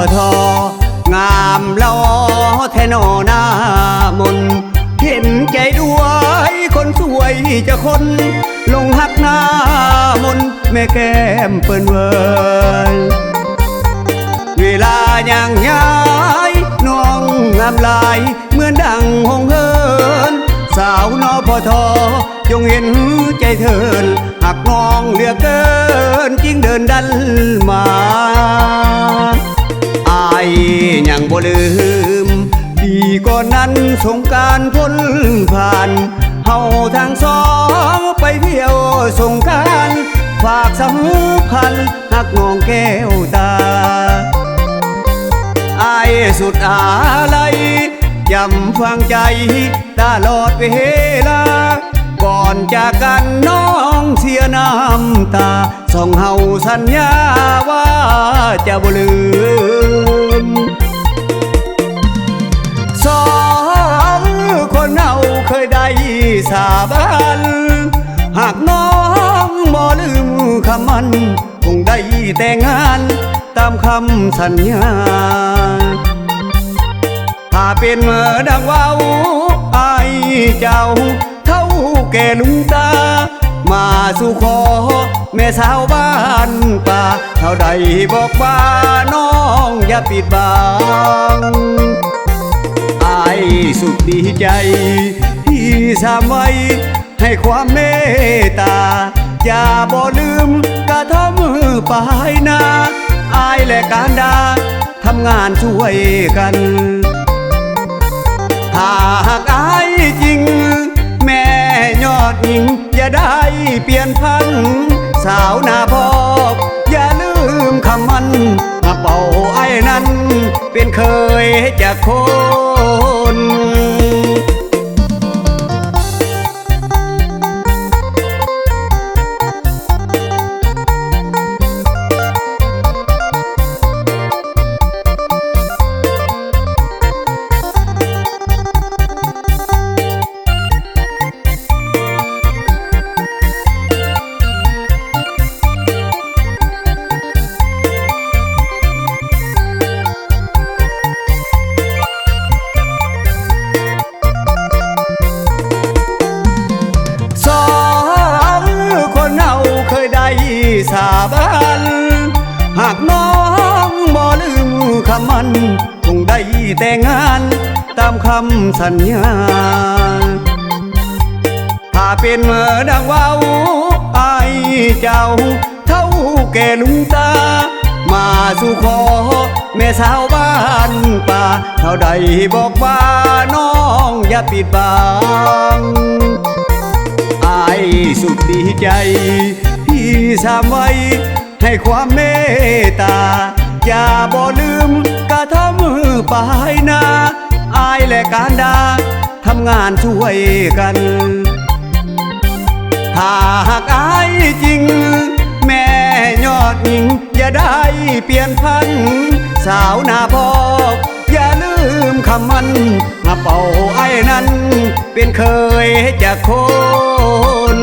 พอทองามลอแทนอหน้ามน เห็นใจด้วยคนสวยจะคน ลงหักหน้ามน แม่แก้มเปิ้นเวินเวลาย่างย้ายน้องงามลาย เหมือนดังหงเฮินสาวนอพอทอจงเห็นใจเถินหักน้องเหลือเกิน จริงเดินดันมา สงการพ้นผ่านเฮาทั้งสองไปเที่ยวสงการฝากสัมพันธ์หักงองแก้วตาอายสุดอาลัยยำฟังใจตลอดเวลา ก่อนจากกันน้องเสียน้ำตาส่องเฮาสัญญาว่าจะบ่ลืม ยได้สาบานหากน้องบ่ลืมคำมัน คงได้แต่งงานตามคำสัญญา ถ้าเป็นเมื่อดังว้าอายเจ้า เท่าแก่ลุงตา มาสู่ขอ แม่สาวบ้านป่า เท่าใดบอกว่าน้องอย่าปิดบังอายสุดดีใจ สามไว้ ให้ความเมตตา อย่าบ่ลืมกระทำมือปลายนาอายและการดาทำงานช่วยกันหากอายจริง แม่ยอดหญิง อย่าได้เปลี่ยนพัน สาวหน้าพอกอย่าลืมคำมันมาเป่าไอ้นั้น เป็นเคยจากคน คำมันคงได้แต่งงานตามคำสัญญา ถ้าเป็นเมื่อดังว้าอายเจ้า เท่าแก่ลุงตา มาสู่ขอ แม่สาวบ้านป่า เท่าใดบอกว่าน้องอย่าปิดบังอายสุดดีใจที่สามไว้ให้ความเมตตา อย่าบ่ลืม กระทำมือปลายนาอายและการดาทำงานช่วยกัน ถ้าหากอายจริง แม่ยอดหญิง อย่าได้เปลี่ยนพัน สาวหน้าพอกอย่าลืมคำมันมาเป่าไอ้นั้น เป็นเคยจากคน